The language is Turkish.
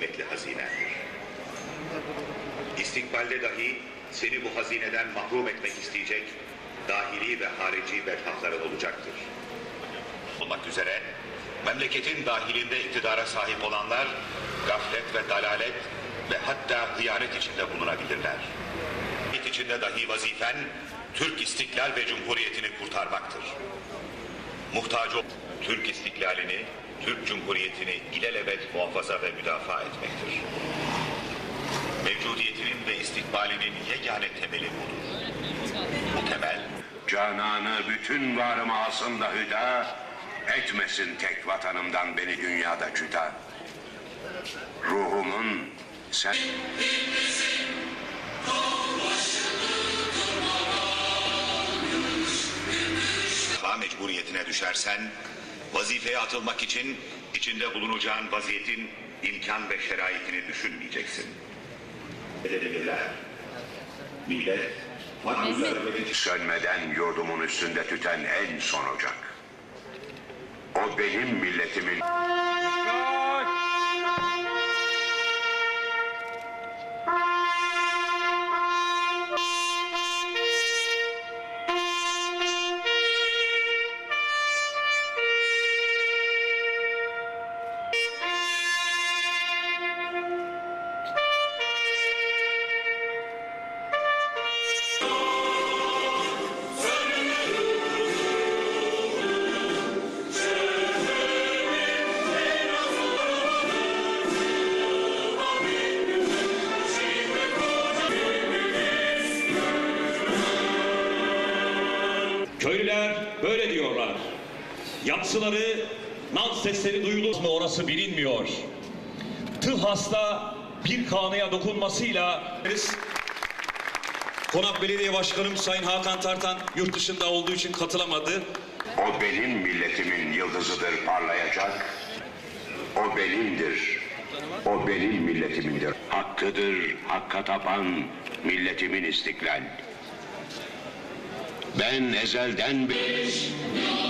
kıymetli hazinendir. İstikbalde dahi seni bu hazineden mahrum etmek isteyecek dahili ve harici bedhahtların olacaktır. Olmak üzere memleketin dahilinde iktidara sahip olanlar gaflet ve dalalet ve hatta hıyanet içinde bulunabilirler. Hıyanet içinde dahi vazifen Türk istiklal ve cumhuriyetini kurtarmaktır. Muhtaç ol- Türk istiklalini, Türk cumhuriyetini ilelebet muhafaza ve müdafaa etmektir. Mevcudiyetinin ve istikbalinin yegane temeli budur. Bu temel Cananı bütün varımı alsın da hüda, etmesin tek vatanımdan beni dünyada cüda. Ruhumun sen... mecburiyetine düşersen, vazifeye atılmak için içinde bulunacağın vaziyetin imkan ve şeraitini düşünmeyeceksin. Edebilirler. Millet, Sönmeden yurdumun üstünde tüten en son ocak. O benim milletimin... Köylüler böyle diyorlar. Yatsıları, naz sesleri duyulur mu orası bilinmiyor. Tığ hasta bir kanıya dokunmasıyla Konak Belediye Başkanım Sayın Hakan Tartan yurt dışında olduğu için katılamadı. O benim milletimin yıldızıdır parlayacak. O benimdir. O benim milletimindir. Hakkıdır, hakka tapan milletimin istiklal. Ben ezelden beri...